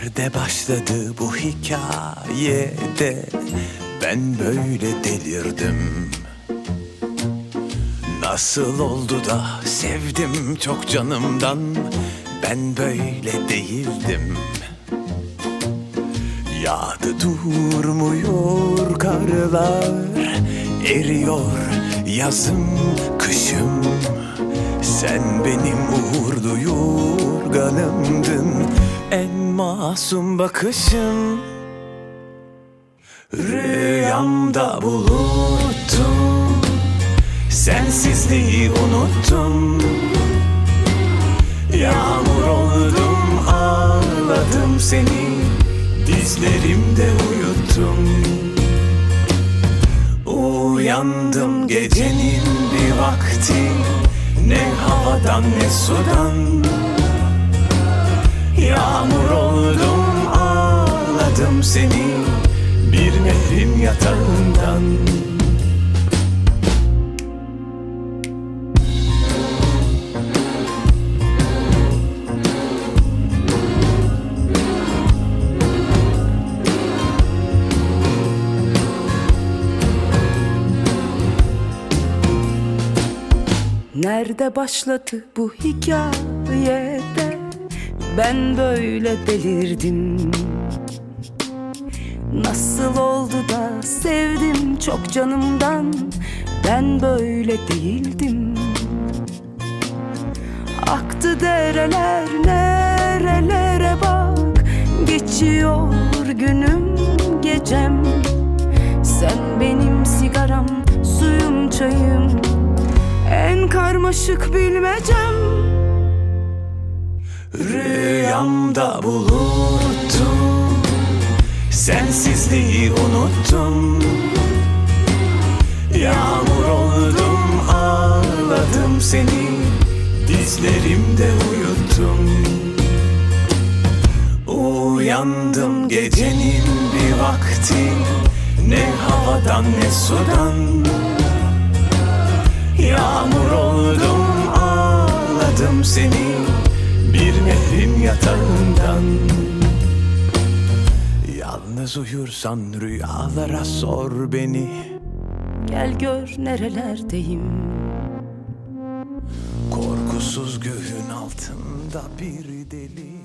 Nerede başladı bu hikayede? Ben böyle delirdim. Nasıl oldu da sevdim çok canımdan? Ben böyle değildim. Yağdı durmuyor karlar Eriyor yazım kışım. Sen benim uğurlu yorganımdın En masum bakışım. Rüyamda buluttum. Sensizliği unuttum. Yağmur oldum ağladım seni. Dizlerimde uyuttum. Uyandım gecenin bir vakti. Ne havadan ne sudan Yağmur oldum ağladım seni Bir nehrin yatağından. Nerede başladı bu hikayede Ben böyle delirdim. Nasıl oldu da sevdim çok canımdan? Ben böyle değildim. Aktı dereler nerelere bak? Geçiyor günüm gecem. Sen benim sigaram suyum çayım. En karmaşık bilmecem Rüyamda buluttum. Sensizliği unuttum. Yağmur oldum ağladım seni. Dizlerimde uyuttum. Uyandım gecenin bir vakti. Ne havadan ne sudan. Yağmur oldum ağladım seni Bir nehrin yatağından. Yalnız uyursan rüyalara sor beni. Gel gör nerelerdeyim. Korkusuz göğün altında bir deli